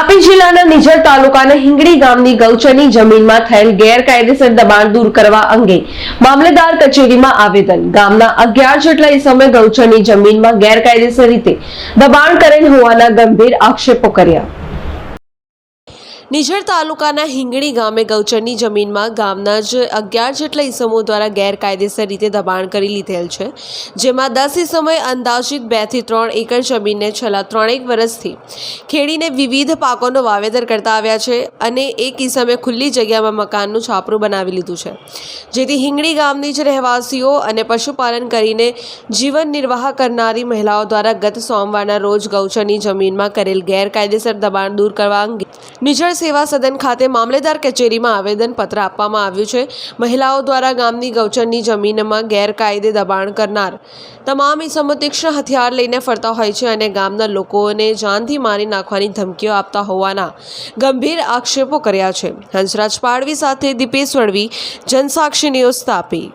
તાપી જિલ્લાના નિઝર તાલુકાના હિંગડી ગામની ગૌચરની જમીનમાં થયેલ ગેરકાયદેસર દબાણ દૂર કરવા અંગે મામલેદાર કચેરીમાં આવેદન. ગામના અગિયાર જેટલા ઇસમે ગૌચરની જમીનમાં ગેરકાયદેસર રીતે દબાણ કરેલ હોવાના ગંભીર આક્ષેપો કર્યા. નિઝર તાલુકાના હિંગણી ગામે ગૌચરની જમીનમાં ગામના જ અગિયાર જેટલા ઈસમો દ્વારા ગેરકાયદેસર રીતે દબાણ કરી લીધેલ છે, જેમાં દસ ઈસમોએ અંદાજિત બેથી ત્રણ એકર જમીનને છેલ્લા ત્રણેક વર્ષથી ખેડીને વિવિધ પાકોનું વાવેતર કરતા આવ્યા છે અને એક ઈસમે ખુલ્લી જગ્યામાં મકાનનું છાપરું બનાવી લીધું છે. જેથી હિંગણી ગામની જ રહેવાસીઓ અને પશુપાલન કરીને જીવન નિર્વાહ કરનારી મહિલાઓ દ્વારા ગત સોમવારના રોજ ગૌચરની જમીનમાં કરેલ ગેરકાયદેસર દબાણ દૂર કરવા અંગે નિજળ સેવા સદન ખાતે મામલેદાર કચેરીમાં આવેદનપત્ર આપવામાં આવ્યું છે. મહિલાઓ દ્વારા ગામની ગૌચરની જમીનમાં ગેરકાયદે દબાણ કરનાર તમામ ઇસમો તીક્ષ્ણ હથિયાર લઈને ફરતા હોય છે અને ગામના લોકોને જાનથી મારી નાખવાની ધમકીઓ આપતા હોવાના ગંભીર આક્ષેપો કર્યા છે. હંસરાજ પાડવી સાથે દીપેશ વળવી જનસાક્ષી ન્યૂઝ તાપી.